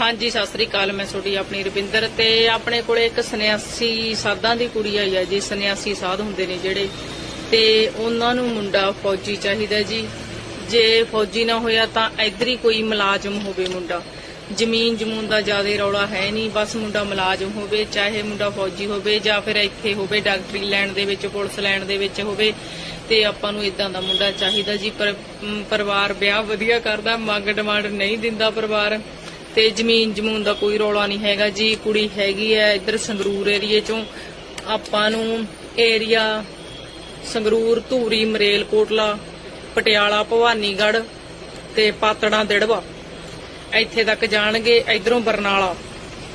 ਹਾਂਜੀ, ਸਤਿ ਸ੍ਰੀ ਅਕਾਲ। ਮੈਂ ਤੁਹਾਡੀ ਆਪਣੀ ਰਵਿੰਦਰ ਤੇ ਆਪਣੇ ਕੋਲੇ ਇੱਕ ਸੰਨਿਆਸੀ ਸਾਧਾਂ ਦੀ ਕੁੜੀ ਆਈ ਹੈ ਜੀ, ਸੰਨਿਆਸੀ ਸਾਧ ਹੁੰਦੇ ਨੇ ਜਿਹੜੇ। ਤੇ ਉਹਨਾਂ ਨੂੰ ਮੁੰਡਾ ਫੌਜੀ ਚਾਹੀਦਾ ਜੀ। ਜੇ ਫੌਜੀ ਨਾ ਹੋਇਆ ਤਾਂ ਇੱਧਰ ਹੀ ਕੋਈ ਮੁਲਾਜ਼ਮ ਹੋਵੇ ਮੁੰਡਾ। ਜ਼ਮੀਨ ਜਮੂਨ ਦਾ ਜ਼ਿਆਦਾ ਰੌਲਾ ਹੈ ਨਹੀਂ, ਬਸ ਮੁੰਡਾ ਮੁਲਾਜ਼ਮ ਹੋਵੇ, ਚਾਹੇ ਮੁੰਡਾ ਫੌਜੀ ਹੋਵੇ ਜਾਂ ਫਿਰ ਇੱਥੇ ਹੋਵੇ, ਡਾਕਟਰੀ ਲੈਣ ਦੇ ਵਿੱਚ, ਪੁਲਿਸ ਲੈਣ ਦੇ ਵਿੱਚ ਹੋਵੇ, ਤੇ ਆਪਾਂ ਨੂੰ ਇਦਾਂ ਦਾ ਮੁੰਡਾ ਚਾਹੀਦਾ ਜੀ। ਪਰ ਪਰਿਵਾਰ ਵਿਆਹ ਵਧੀਆ ਕਰਦਾ ਮੰਗ ਡਿਮਾਂਡ ਨਹੀਂ ਦਿੰਦਾ ਪਰਿਵਾਰ। ਤੇ ਜ਼ਮੀਨ ਜਮੂਨ ਦਾ ਕੋਈ ਰੌਲਾ ਨਹੀਂ ਹੈਗਾ ਜੀ, ਕੁੜੀ ਹੈਗੀ ਹੈ, ਇੱਧਰ ਸੰਗਰੂਰ ਏਰੀਏ ਚੋਂ ਆਪਾਂ ਨੂੰ ਏਰੀਆ ਸੰਗਰੂਰ, ਧੂਰੀ ਮਰੇਲਕੋਟਲਾ ਪਟਿਆਲਾ, ਭਵਾਨੀਗੜ੍ਹ ਤੇ ਪਾਤੜਾਂ, ਦਿੜਵਾ। ਇੱਥੇ ਤੱਕ ਜਾਣਗੇ, ਇਧਰੋਂ ਬਰਨਾਲਾ।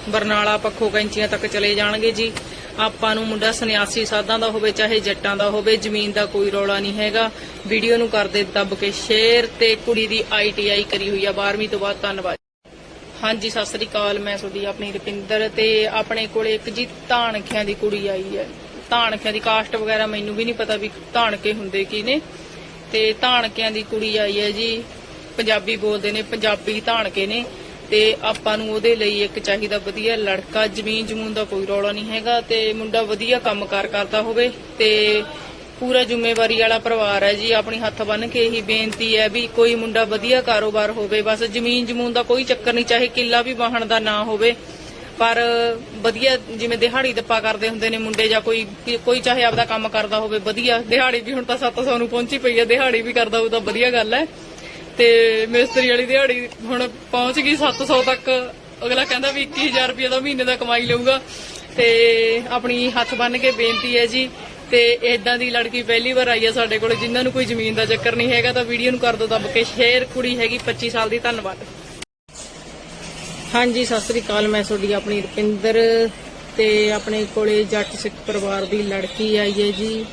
ਬਰਨਾਲਾ ਪੱਖੋ ਕੈਂਚੀਆਂ ਤੱਕ ਚਲੇ ਜਾਣਗੇ ਜੀ। ਆਪਾਂ ਨੂੰ ਮੁੰਡਾ ਸੰਨਿਆਸੀ ਸਾਧਾਂ ਦਾ ਹੋਵੇ, ਚਾਹੇ ਜੱਟਾਂ ਦਾ ਹੋਵੇ, ਜ਼ਮੀਨ ਦਾ ਕੋਈ ਰੌਲਾ ਨਹੀਂ ਹੈਗਾ। ਵੀਡੀਓ ਨੂੰ ਕਰਦੇ ਦੱਬ ਕੇ ਸ਼ੇਅਰ ਤੇ ਕੁੜੀ ਦੀ ਆਈਟੀਆਈ ਕਰੀ ਹੋਈ ਆ। 12ਵੀਂ ਤੋਂ ਬਾਅਦ ਧੰਨਵਾਦ। ਹਾਂਜੀ, ਸਤਿ ਸ੍ਰੀ ਅਕਾਲ, ਮੈਂ ਤੁਹਾਡੀ ਆਪਣੀ ਰੁਪਿੰਦਰ ਤੇ ਆਪਣੇ ਕੋਲੇ ਇੱਕ ਜੀ ਧਾਨਖਿਆਂ ਦੀ ਕੁੜੀ ਆਈ ਹੈ। ਧਾਨਖਿਆਂ ਦੀ ਕਾਸਟ ਵਗੈਰਾ ਮੈਨੂੰ ਵੀ ਨਹੀਂ ਪਤਾ ਵੀ ਧਾਨਕੇ ਹੁੰਦੇ ਕੀ ਨੇ। ਤੇ ਧਾਨਕਿਆਂ ਦੀ ਕੁੜੀ ਆਈ ਹੈ ਜੀ, ਪੰਜਾਬੀ ਬੋਲਦੇ ਨੇ, ਪੰਜਾਬੀ ਧਾਨਕੇ ਨੇ। ਤੇ ਆਪਾਂ ਨੂੰ ਉਹਦੇ ਲਈ ਇੱਕ ਚਾਹੀਦਾ ਵਧੀਆ ਲੜਕਾ ਜ਼ਮੀਨ ਜਮੂਨ ਦਾ ਕੋਈ ਰੌਲਾ ਨਹੀਂ ਹੈਗਾ ਤੇ ਮੁੰਡਾ ਵਧੀਆ ਕੰਮਕਾਰ ਕਰਦਾ ਹੋਵੇ ਤੇ ਪੂਰਾ ਜ਼ਿੰਮੇਵਾਰੀ ਵਾਲਾ ਪਰਿਵਾਰ ਹੈ ਜੀ, ਆਪਣੀ ਹੱਥ ਬੰਨ ਕੇ ਇਹੀ ਬੇਨਤੀ ਹੈ ਵੀ ਕੋਈ ਮੁੰਡਾ ਵਧੀਆ ਕਾਰੋਬਾਰ ਹੋਵੇ, ਬਸ ਜ਼ਮੀਨ ਜਮੂਨ ਦਾ ਕੋਈ ਚੱਕਰ ਨਹੀਂ, ਚਾਹੇ ਕਿੱਲਾ ਵੀ ਵਾਹਣ ਦਾ ਨਾ ਹੋਵੇ, ਪਰ ਵਧੀਆ ਜਿਵੇਂ ਦਿਹਾੜੀ ਦੱਪਾ ਕਰਦੇ ਹੁੰਦੇ ਨੇ ਮੁੰਡੇ ਜਾਂ ਕੋਈ ਕੋਈ ਚਾਹੇ ਆਪਦਾ ਕੰਮ ਕਰਦਾ ਹੋਵੇ, ਵਧੀਆ ਦਿਹਾੜੀ ਵੀ ਹੁਣ ਤਾਂ 700 ਨੂੰ ਪਹੁੰਚੀ ਪਈ ਹੈ, ਦਿਹਾੜੀ ਵੀ ਕਰਦਾ ਹੋਊ ਤਾਂ ਵਧੀਆ ਗੱਲ ਹੈ। ਤੇ ਮਿਸਤਰੀ ਵਾਲੀ ਦਿਹਾੜੀ ਹੁਣ ਪਹੁੰਚ ਗਈ 700 ਤੱਕ, ਅਗਲਾ ਕਹਿੰਦਾ ਵੀ 21000 ਰੁਪਏ ਦਾ ਮਹੀਨੇ ਦਾ ਕਮਾਈ ਲਊਗਾ। ਤੇ ਆਪਣੀ ਹੱਥ ਬੰਨ ਕੇ ਬੇਨਤੀ ਹੈ ਜੀ ਤੇ ਇਦਾਂ ਦੀ ਲੜਕੀ ਪਹਿਲੀ ਵਾਰ ਆਈ ਹੈ ਸਾਡੇ ਕੋਲ, ਜਿਨ੍ਹਾਂ ਨੂੰ ਕੋਈ ਜ਼ਮੀਨ ਦਾ ਚੱਕਰ ਨਹੀਂ ਹੈਗਾ, ਤਾਂ ਵੀਡੀਓ ਨੂੰ ਕਰ ਦਿਓ ਦੱਬ ਕੇ। ਸ਼ੇਅਰ ਕੁੜੀ ਹੈਗੀ 25 ਸਾਲ ਦੀ, ਧੰਨਵਾਦ। ਹਾਂਜੀ, ਸਤਿ ਸ੍ਰੀ ਅਕਾਲ, ਮੈਂ ਤੁਹਾਡੀ ਆਪਣੀ ਰੁਪਿੰਦਰ ਤੇ ਆਪਣੇ ਕੋਲੇ ਜੱਟ ਸਿੱਖ ਪਰਿਵਾਰ ਦੀ ਲੜਕੀ ਆਈ ਹੈ ਜੀ।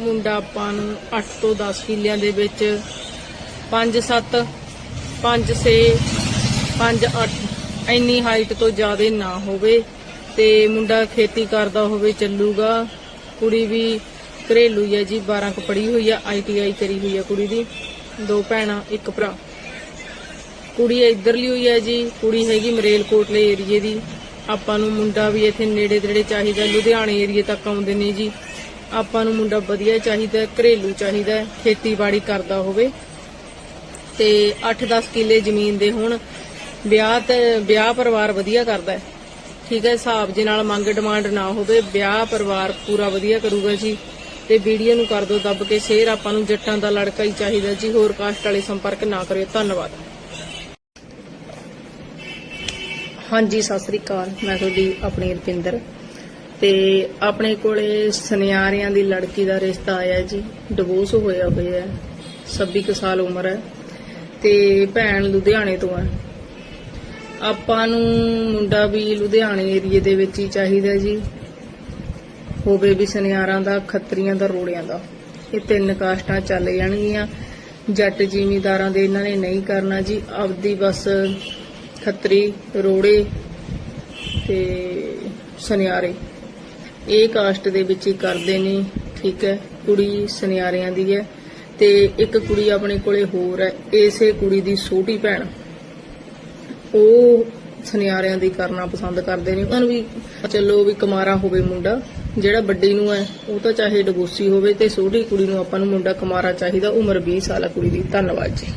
ਮੁੰਡਾ ਆਪਾਂ ਨੂੰ 8 ਤੋਂ 10 ਕਿੱਲਿਆਂ ਦੇ ਵਿੱਚ 5 7 5 6 5 8 ਇੰਨੀ ਹਾਈਟ ਤੋਂ ਜ਼ਿਆਦਾ ਨਾ ਹੋਵੇ ਤੇ ਮੁੰਡਾ ਖੇਤੀ ਕਰਦਾ ਹੋਵੇ, ਚੱਲੂਗਾ। ਕੁੜੀ ਵੀ ਘਰੇਲੂ ਹੀ ਹੈ ਜੀ 12 ਕੁ ਪੜ੍ਹੀ ਹੋਈ ਆ ਆਈਟੀਆਈ ਕਰੀ ਹੋਈ ਆ ਕੁੜੀ ਦੀ, ਦੋ ਭੈਣਾਂ, ਇੱਕ ਭਰਾ। ਕੁੜੀ ਇੱਧਰਲੀ ਹੋਈ ਹੈ ਜੀ, ਕੁੜੀ ਹੈਗੀ ਮਰੇਲਕੋਟਲੇ ਏਰੀਏ ਦੀ। ਆਪਾਂ ਨੂੰ ਮੁੰਡਾ ਵੀ ਇੱਥੇ ਨੇੜੇ ਤੇੜੇ ਚਾਹੀਦਾ, ਲੁਧਿਆਣੇ ਏਰੀਏ ਤੱਕ ਆਉਂਦੇ ਨੇ ਜੀ। ਆਪਾਂ ਨੂੰ ਮੁੰਡਾ ਵਧੀਆ ਚਾਹੀਦਾ, ਘਰੇਲੂ ਚਾਹੀਦਾ, ਖੇਤੀਬਾੜੀ ਕਰਦਾ ਹੋਵੇ। ਤੇ 8-10 ਕਿੱਲੇ ਜ਼ਮੀਨ ਦੇ ਹੋਣ, ਵਿਆਹ ਤੇ, ਵਿਆਹ ਪਰਿਵਾਰ ਵਧੀਆ ਕਰਦਾ। ਹੈ ਠੀਕ ਹੈ, ਹਿਸਾਬ ਦੇ ਨਾਲ ਮੰਗ ਡਿਮਾਂਡ ਨਾ ਹੋਵੇ, ਵਿਆਹ ਪਰਿਵਾਰ ਪੂਰਾ ਵਧੀਆ ਕਰੂਗਾ ਜੀ। ਤੇ ਵੀਡੀਓ ਨੂੰ ਕਰ ਦਿਓ ਦੱਬ ਕੇ ਸ਼ੇਅਰ ਆਪਾਂ ਨੂੰ ਜੱਟਾਂ ਦਾ ਲੜਕਾ ਹੀ ਚਾਹੀਦਾ ਜੀ, ਹੋਰ ਕਾਸਟ ਵਾਲੇ ਸੰਪਰਕ ਨਾ ਕਰਿਓ। ਧੰਨਵਾਦ। ਹਾਂਜੀ, ਸਤਿ ਸ੍ਰੀ ਅਕਾਲ। ਮੈਂ ਤੁਹਾਡੀ, ਆਪਣੀ ਰਪਿੰਦਰ। ਤੇ ਆਪਣੇ ਕੋਲੇ ਸੁਨਿਆਰਿਆਂ ਦੀ ਲੜਕੀ ਦਾ ਰਿਸ਼ਤਾ ਆਇਆ ਜੀ। ਡਿਵੋਰਸ ਹੋਇਆ ਹੋਇਆ ਹੈ 26 ਸਾਲ ਉਮਰ ਹੈ। ਤੇ ਭੈਣ ਲੁਧਿਆਣੇ ਤੋਂ ਹੈ। ਆਪਾਂ ਨੂੰ ਮੁੰਡਾ ਵੀ ਲੁਧਿਆਣੇ ਏਰੀਏ ਦੇ ਵਿੱਚ ਹੀ ਚਾਹੀਦਾ ਜੀ। ਹੋਵੇ ਵੀ ਸੁਨਿਆਰਾਂ ਦਾ, ਖੱਤਰੀਆਂ ਦਾ, ਰੋੜਿਆਂ ਦਾ। ਇਹ ਤਿੰਨ ਕਾਸਟਾਂ ਚੱਲ ਜਾਣਗੀਆਂ। ਜੱਟ ਜ਼ਿਮੀਦਾਰਾਂ ਦੇ ਇਹਨਾਂ ਨੇ ਨਹੀਂ ਕਰਨਾ ਜੀ। ਆਪਦੀ ਬਸ ਖੱਤਰੀ, ਰੋੜੇ ਤੇ ਸੁਨਿਆਰੇ। ਇਹ ਕਾਸਟ ਦੇ ਵਿੱਚ ਹੀ ਕਰਦੇ ਨੇ, ਠੀਕ ਹੈ। ਕੁੜੀ ਸੁਨਿਆਰਿਆਂ ਦੀ ਹੈ ਤੇ ਇੱਕ ਕੁੜੀ ਆਪਣੇ ਕੋਲੇ ਹੋਰ ਹੈ। ਇਸੇ ਕੁੜੀ ਦੀ ਛੋਟੀ ਭੈਣ। ਉਹ ਸੁਨਿਆਰਿਆਂ ਦੀ ਕਰਨਾ ਪਸੰਦ ਕਰਦੇ ਨੇ। ਉਹਨਾਂ ਨੂੰ ਵੀ ਚਲੋ ਵੀ ਕੁਮਾਰਾ ਹੋਵੇ ਮੁੰਡਾ, ਜਿਹੜਾ ਵੱਡੀ ਨੂੰ ਹੈ, ਉਹ ਤਾਂ ਚਾਹੇ ਡਿਵੋਰਸੀ ਹੋਵੇ ਤੇ ਛੋਟੀ ਕੁੜੀ ਨੂੰ ਆਪਾਂ ਨੂੰ ਮੁੰਡਾ ਕੁਮਾਰਾ ਚਾਹੀਦਾ, ਉਮਰ 20 ਸਾਲ ਆ ਕੁੜੀ ਦੀ। ਧੰਨਵਾਦ ਜੀ।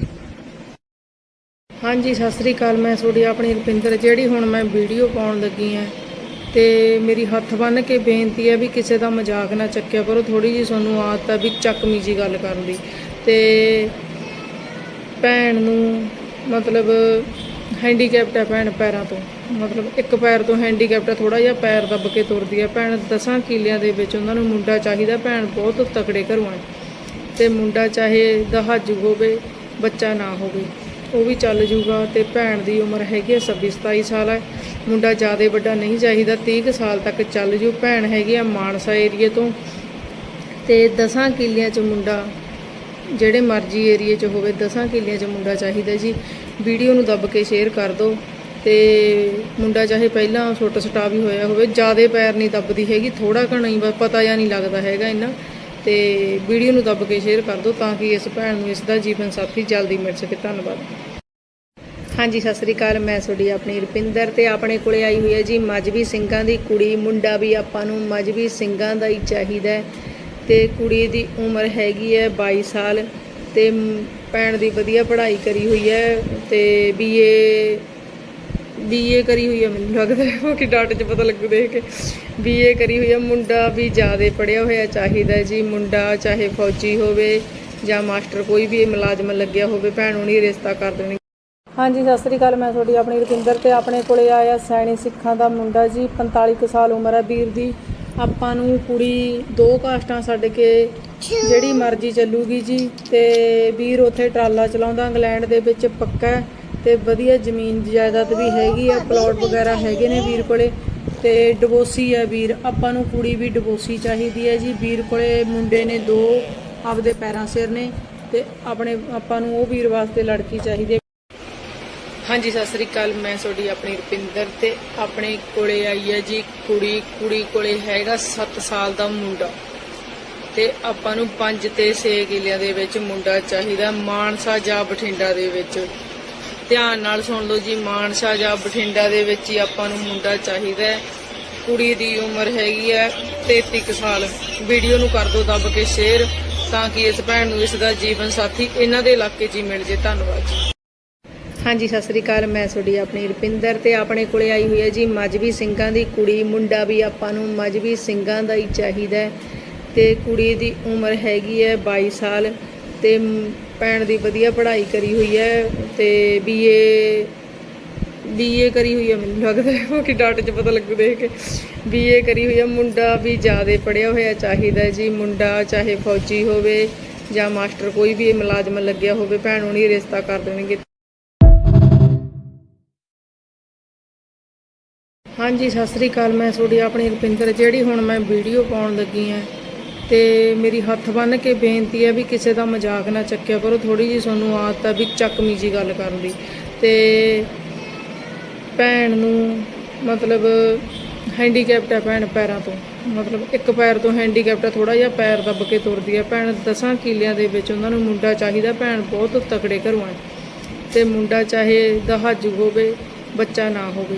ਹਾਂਜੀ, ਸਤਿ ਸ੍ਰੀ ਅਕਾਲ। ਮੈਂ ਤੁਹਾਡੀ ਆਪਣੀ ਰੁਪਿੰਦਰ, ਜਿਹੜੀ ਹੁਣ ਮੈਂ ਵੀਡੀਓ ਪਾਉਣ ਲੱਗੀ ਹਾਂ ਤੇ ਮੇਰੀ ਹੱਥ ਬੰਨ ਕੇ ਬੇਨਤੀ ਹੈ ਵੀ ਕਿਸੇ ਦਾ ਮਜ਼ਾਕ ਨਾ ਚੱਕਿਆ ਕਰੋ। ਥੋੜੀ ਜੀ ਤੁਹਾਨੂੰ ਆਦਤ ਹੈ ਵੀ ਚੱਕਮੀ ਜੀ ਗੱਲ ਕਰਨ ਦੀ। ਤੇ ਭੈਣ ਨੂੰ ਮਤਲਬ ਹੈਂਡੀਕੈਪਟ ਹੈ ਭੈਣ ਪੈਰਾਂ ਤੋਂ। ਮਤਲਬ ਇੱਕ ਪੈਰ ਤੋਂ ਹੈਂਡੀਕੈਪਟ ਹੈ ਥੋੜਾ ਜਿਹਾ ਪੈਰ ਦੱਬ ਕੇ ਤੁਰਦੀ ਹੈ ਭੈਣ ਦਸਾਂ ਕਿੱਲਿਆਂ ਦੇ ਵਿੱਚ ਉਹਨਾਂ ਨੂੰ ਮੁੰਡਾ ਚਾਹੀਦਾ। ਭੈਣ ਬਹੁਤ ਤਕੜੇ ਘਰੋਂ ਹੈ। ਤੇ ਮੁੰਡਾ ਚਾਹੇ ਦਹਾਜੂ ਹੋਵੇ, ਬੱਚਾ ਨਾ ਹੋਵੇ, ਉਹ ਵੀ ਚੱਲ ਜੂਗਾ। ਤੇ ਭੈਣ ਦੀ ਉਮਰ ਹੈਗੀ ਹੈ 26 27 ਸਾਲ ਹੈ ਮੁੰਡਾ ਜ਼ਿਆਦਾ ਵੱਡਾ ਨਹੀਂ ਚਾਹੀਦਾ। 30 ਕੁ ਸਾਲ ਤੱਕ ਚੱਲ ਜੂ। ਭੈਣ ਹੈਗੀ ਆ ਮਾਨਸਾ ਏਰੀਏ ਤੋਂ। ਤੇ ਦਸਾਂ ਕਿੱਲਿਆਂ 'ਚ ਮੁੰਡਾ, ਜਿਹੜੇ ਮਰਜ਼ੀ ਏਰੀਏ 'ਚ ਹੋਵੇ, ਦਸਾਂ ਕਿੱਲਿਆਂ 'ਚ ਮੁੰਡਾ ਚਾਹੀਦਾ ਜੀ। ਵੀਡੀਓ ਨੂੰ ਦੱਬ ਕੇ ਸ਼ੇਅਰ ਕਰ ਦਿਓ ਤੇ ਮੁੰਡਾ ਚਾਹੇ ਪਹਿਲਾਂ ਛੋਟਾ ਛਟਾ ਵੀ ਹੋਇਆ ਹੋਵੇ, ਜਿਆਦੇ ਪੈਰ ਨਹੀਂ ਦੱਬਦੀ ਹੈਗੀ ਥੋੜਾ ਘਣਾ ਹੀ ਪਤਾ ਜਾਂ ਨਹੀਂ ਲੱਗਦਾ ਹੈਗਾ ਇੰਨਾ। ਤੇ ਵੀਡੀਓ ਨੂੰ ਦੱਬ ਕੇ ਸ਼ੇਅਰ ਕਰ ਦਿਓ ਤਾਂ ਕਿ ਇਸ ਭੈਣ ਨੂੰ ਇਸ ਦਾ ਜੀਵਨ ਸਾਥੀ ਜਲਦੀ ਮਿਲ ਸਕੇ। ਧੰਨਵਾਦ। ਹਾਂਜੀ, ਸਤਿ ਸ੍ਰੀ ਅਕਾਲ, ਮੈਂ ਤੁਹਾਡੀ ਆਪਣੀ ਰੁਪਿੰਦਰ ਤੇ ਆਪਣੇ ਕੋਲੇ ਆਈ ਹੋਈ ਹੈ ਜੀ ਮਜਬੀ ਸਿੰਘਾਂ ਦੀ ਕੁੜੀ। ਮੁੰਡਾ ਵੀ ਆਪਾਂ ਨੂੰ ਮਜਬੀ ਸਿੰਘਾਂ ਦਾ ਹੀ ਚਾਹੀਦਾ ਹੈ ਤੇ ਕੁੜੀ ਦੀ ਉਮਰ ਹੈਗੀ ਹੈ 22 ਸਾਲ। ਤੇ ਭੈਣ ਦੀ ਵਧੀਆ ਪੜ੍ਹਾਈ ਕਰੀ ਹੋਈ ਹੈ ਤੇ ਬੀਏ ਬੀਏ ਕਰੀ ਹੋਈ ਹੈ, ਮੈਨੂੰ ਲੱਗਦਾ ਹੈ ਬਾਕੀ ਡਾਟ 'ਚ ਪਤਾ ਲੱਗੂ ਦੇਖ ਕੇ। ਬੀਏ ਕਰੀ ਹੋਈ ਹੈ, ਮੁੰਡਾ ਵੀ ਜ਼ਿਆਦਾ ਪੜ੍ਹਿਆ ਹੋਇਆ ਚਾਹੀਦਾ ਜੀ, ਮੁੰਡਾ ਚਾਹੇ ਫੌਜੀ ਹੋਵੇ ਜਾਂ ਮਾਸਟਰ, ਕੋਈ ਵੀ ਮੁਲਾਜ਼ਮ ਲੱਗਿਆ ਹੋਵੇ, ਭੈਣ ਹੁਣੀ ਰਿਸ਼ਤਾ ਕਰ ਦੇਣੀ। ਹਾਂਜੀ, ਸਤਿ ਸ੍ਰੀ ਅਕਾਲ, ਮੈਂ ਤੁਹਾਡੀ ਆਪਣੀ ਰੁਪਿੰਦਰ ਤੇ ਆਪਣੇ ਕੋਲੇ ਆਇਆ ਸੈਣੀ ਸਿੱਖਾਂ ਦਾ ਮੁੰਡਾ ਜੀ 45 ਕੁ ਸਾਲ ਉਮਰ ਹੈ ਵੀਰ ਦੀ। ਆਪਾਂ ਨੂੰ ਕੁੜੀ ਦੋ ਕਾਸਟਾਂ ਛੱਡ ਕੇ ਜਿਹੜੀ ਮਰਜ਼ੀ ਚੱਲੂਗੀ ਜੀ ਤੇ ਵੀਰ ਉੱਥੇ ਟਰਾਲਾ ਚਲਾਉਂਦਾ, ਇੰਗਲੈਂਡ ਦੇ ਵਿੱਚ ਪੱਕਾ ਹੈ ਤੇ ਵਧੀਆ ਜ਼ਮੀਨ ਜਾਇਦਾਦ ਵੀ ਹੈਗੀ ਆ ਪਲਾਟ ਵਗੈਰਾ ਹੈਗੇ ਨੇ ਵੀਰ ਕੋਲੇ ਤੇ ਡਿਵੋਰਸੀ ਹੈ ਵੀਰ, ਆਪਾਂ ਨੂੰ ਕੁੜੀ ਵੀ ਡਿਵੋਰਸੀ ਚਾਹੀਦੀ ਹੈ ਜੀ। ਵੀਰ ਕੋਲੇ ਮੁੰਡੇ ਨੇ ਦੋ, ਆਪਦੇ ਪੈਰਾਂ ਸਿਰ ਨੇ ਤੇ ਆਪਣੇ, ਆਪਾਂ ਨੂੰ ਉਹ ਵੀਰ ਵਾਸਤੇ ਲੜਕੀ ਚਾਹੀਦੀ ਹੈ। ਹਾਂਜੀ, ਸਤਿ ਸ੍ਰੀ ਅਕਾਲ, ਮੈਂ ਤੁਹਾਡੀ ਆਪਣੀ ਰੁਪਿੰਦਰ ਤੇ ਆਪਣੇ ਕੋਲੇ ਆਈ ਹੈ ਜੀ। ਕੁੜੀ ਕੁੜੀ ਕੋਲੇ ਹੈਗਾ 7 ਸਾਲ ਦਾ ਮੁੰਡਾ। ਤੇ ਆਪਾਂ ਨੂੰ 5 ਤੇ 6 ਕਿੱਲਿਆਂ ਦੇ ਵਿੱਚ ਮੁੰਡਾ ਚਾਹੀਦਾ, ਮਾਨਸਾ ਜਾਂ ਬਠਿੰਡਾ ਦੇ ਵਿੱਚ। ਧਿਆਨ ਨਾਲ ਸੁਣ ਲਓ ਜੀ, ਮਾਨਸਾ ਜਾਂ ਬਠਿੰਡਾ ਦੇ ਵਿੱਚ ਹੀ ਆਪਾਂ ਨੂੰ ਮੁੰਡਾ ਚਾਹੀਦਾ ਕੁੜੀ ਦੀ ਉਮਰ ਹੈਗੀ ਹੈ 33 ਕੁ ਸਾਲ। ਵੀਡੀਓ ਨੂੰ ਕਰ ਦਿਓ ਦੱਬ ਕੇ ਸ਼ੇਅਰ, ਤਾਂ ਕਿ ਇਸ ਭੈਣ ਨੂੰ ਇਸ ਦਾ ਜੀਵਨ ਸਾਥੀ ਇਹਨਾਂ ਦੇ ਇਲਾਕੇ 'ਚ ਹੀ ਮਿਲ ਜੇ। ਧੰਨਵਾਦ ਜੀ। ਹਾਂਜੀ, ਸਤਿ ਸ੍ਰੀ ਅਕਾਲ, ਮੈਂ ਤੁਹਾਡੀ ਆਪਣੀ ਰੁਪਿੰਦਰ ਤੇ ਆਪਣੇ ਕੋਲੇ ਆਈ ਹੋਈ ਹੈ ਜੀ ਮਜਬੀ ਸਿੰਘਾਂ ਦੀ ਕੁੜੀ। ਮੁੰਡਾ ਵੀ ਆਪਾਂ ਨੂੰ ਮਜਬੀ ਸਿੰਘਾਂ ਦਾ ਹੀ ਚਾਹੀਦਾ ਹੈ। ਤੇ ਕੁੜੀ ਦੀ ਉਮਰ ਹੈਗੀ ਹੈ 22 ਸਾਲ ਤੇ ਭੈਣ ਦੀ ਵਧੀਆ ਪੜ੍ਹਾਈ ਕਰੀ ਹੋਈ ਹੈ ਤੇ ਬੀਏ ਬੀਏ ਕਰੀ ਹੋਈ ਹੈ ਮੈਨੂੰ ਲੱਗਦਾ ਹੈ ਬਾਕੀ ਡਾਟ 'ਚ ਪਤਾ ਲੱਗੂ ਦੇਖ ਕੇ। ਬੀਏ ਕਰੀ ਹੋਈ ਹੈ, ਮੁੰਡਾ ਵੀ ਜ਼ਿਆਦਾ ਪੜ੍ਹਿਆ ਹੋਇਆ ਚਾਹੀਦਾ ਜੀ। ਮੁੰਡਾ ਚਾਹੇ ਫੌਜੀ ਹੋਵੇ ਜਾਂ ਮਾਸਟਰ ਕੋਈ ਵੀ ਮੁਲਾਜ਼ਮ ਲੱਗਿਆ ਹੋਵੇ, ਭੈਣ ਹੁਣੀ ਰਿਸ਼ਤਾ ਕਰ ਦੇਣਗੇ। ਹਾਂਜੀ, ਸਤਿ ਸ੍ਰੀ ਅਕਾਲ। ਮੈਂ ਤੁਹਾਡੀ ਆਪਣੀ ਰੁਪਿੰਦਰ। ਜਿਹੜੀ ਹੁਣ ਮੈਂ ਵੀਡੀਓ ਪਾਉਣ ਲੱਗੀ ਆ ਤੇ ਮੇਰੀ ਹੱਥ ਬੰਨ੍ਹ ਕੇ ਬੇਨਤੀ ਹੈ ਵੀ ਕਿਸੇ ਦਾ ਮਜ਼ਾਕ ਨਾ ਚੱਕਿਆ ਕਰੋ। ਥੋੜੀ ਜੀ ਤੁਹਾਨੂੰ ਆਦਤ ਆ ਵੀ ਚੱਕਮੀ ਜੀ ਗੱਲ ਕਰਨ ਦੀ। ਤੇ ਭੈਣ ਨੂੰ ਮਤਲਬ ਹੈਂਡੀਕੈਪਟ ਹੈ ਭੈਣ ਪੈਰਾਂ ਤੋਂ। ਮਤਲਬ ਇੱਕ ਪੈਰ ਤੋਂ ਹੈਂਡੀਕੈਪਟ ਹੈ ਥੋੜਾ ਜਿਹਾ ਪੈਰ ਦੱਬ ਕੇ ਤੁਰਦੀ ਹੈ। ਭੈਣ ਦਸਾਂ ਕਿਲਿਆਂ ਦੇ ਵਿੱਚ ਉਹਨਾਂ ਨੂੰ ਮੁੰਡਾ ਚਾਹੀਦਾ, ਭੈਣ ਬਹੁਤ ਤਕੜੇ ਘਰੋਂ ਹੈ। ਤੇ ਮੁੰਡਾ ਚਾਹੇ ਦਹਾਜੂ ਹੋਵੇ, ਬੱਚਾ ਨਾ ਹੋਵੇ।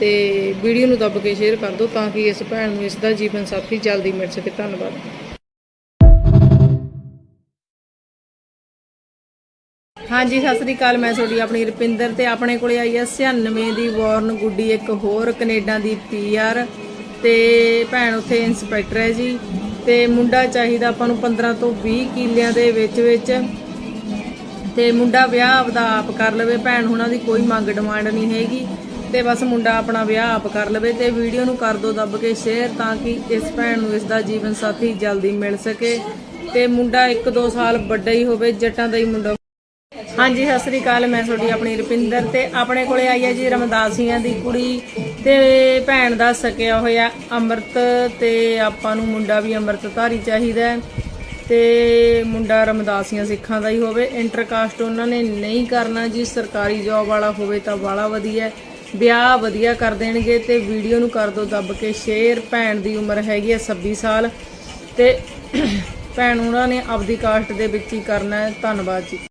ਤੇ ਵੀਡੀਓ ਨੂੰ ਦੱਬ ਕੇ ਸ਼ੇਅਰ ਕਰ ਦਿਓ ਤਾਂ ਕਿ ਇਸ ਭੈਣ ਨੂੰ ਇਸ ਦਾ ਜੀਵਨ ਸਾਥੀ ਜਲਦੀ ਮਿਲ ਸਕੇ। ਧੰਨਵਾਦ। ਹਾਂਜੀ, ਸਤਿ ਸ੍ਰੀ ਅਕਾਲ। ਮੈਂ ਤੁਹਾਡੀ ਆਪਣੀ ਰੁਪਿੰਦਰ ਤੇ ਆਪਣੇ ਕੋਲੇ ਆਈ ਹੈ 96 ਦੀ ਵਾਰਨ ਗੁੱਡੀ, ਇੱਕ ਹੋਰ ਕੈਨੇਡਾ ਦੀ ਪੀਆਰ ਤੇ ਭੈਣ ਉੱਥੇ ਇੰਸਪੈਕਟਰ ਹੈ ਜੀ। ਤੇ ਮੁੰਡਾ ਚਾਹੀਦਾ ਆਪਾਂ ਨੂੰ 15 ਤੋਂ 20 ਕਿੱਲਿਆਂ ਦੇ ਵਿੱਚ ਵਿੱਚ। ਤੇ ਮੁੰਡਾ ਵਿਆਹ ਆਪਦਾ ਆਪ ਕਰ ਲਵੇ। ਭੈਣ ਹੁਣਾਂ ਦੀ ਕੋਈ ਮੰਗ ਡਿਮਾਂਡ ਨਹੀਂ ਹੈਗੀ। ਤੇ ਬਸ ਮੁੰਡਾ ਆਪਣਾ ਵਿਆਹ ਆਪ ਕਰ ਲਵੇ ਤੇ ਵੀਡੀਓ ਨੂੰ ਕਰ ਦਿਓ ਦੱਬ ਕੇ ਸ਼ੇਅਰ ਤਾਂ ਕਿ ਇਸ ਭੈਣ ਨੂੰ ਇਸ ਦਾ ਜੀਵਨ ਸਾਥੀ ਜਲਦੀ ਮਿਲ ਸਕੇ ਤੇ ਮੁੰਡਾ 1-2 ਸਾਲ ਵੱਡਾ ਹੀ ਹੋਵੇ, ਜੱਟਾਂ ਦਾ ਹੀ ਮੁੰਡਾ ਹਾਂਜੀ, ਸਤਿ ਸ੍ਰੀ ਅਕਾਲ, ਮੈਂ ਤੁਹਾਡੀ ਆਪਣੀ ਰੁਪਿੰਦਰ ਤੇ ਆਪਣੇ ਕੋਲੇ ਆਈ ਹੈ ਜੀ ਰਮਦਾਸੀਆਂ ਦੀ ਕੁੜੀ ਤੇ ਭੈਣ ਦਾ ਸਕਿਆ ਹੋਇਆ ਅੰਮ੍ਰਿਤ ਤੇ ਆਪਾਂ ਨੂੰ ਮੁੰਡਾ ਵੀ ਅੰਮ੍ਰਿਤਧਾਰੀ ਚਾਹੀਦਾ ਹੈ ਤੇ ਮੁੰਡਾ ਰਮਦਾਸੀਆਂ ਸਿੱਖਾਂ ਦਾ ਹੀ ਹੋਵੇ। ਇੰਟਰਕਾਸਟ ਉਹਨਾਂ ਨੇ ਨਹੀਂ ਕਰਨਾ ਜੀ, ਸਰਕਾਰੀ ਜੌਬ ਵਾਲਾ ਹੋਵੇ ਤਾਂ ਬਾਲਾ ਵਧੀਆ ਵਿਆਹ ਵਧੀਆ ਕਰ ਦੇਣਗੇ ਤੇ ਵੀਡੀਓ ਨੂੰ ਕਰ ਦਿਓ ਦੱਬ ਕੇ। ਸ਼ੇਅਰ ਭੈਣ ਦੀ ਉਮਰ ਹੈਗੀ ਹੈ 26 ਸਾਲ ਤੇ ਭੈਣ ਉਹਨਾਂ ਨੇ ਆਪਦੀ ਕਾਸਟ ਦੇ ਵਿੱਚ ਹੀ ਕਰਨਾ ਹੈ। ਧੰਨਵਾਦ ਜੀ।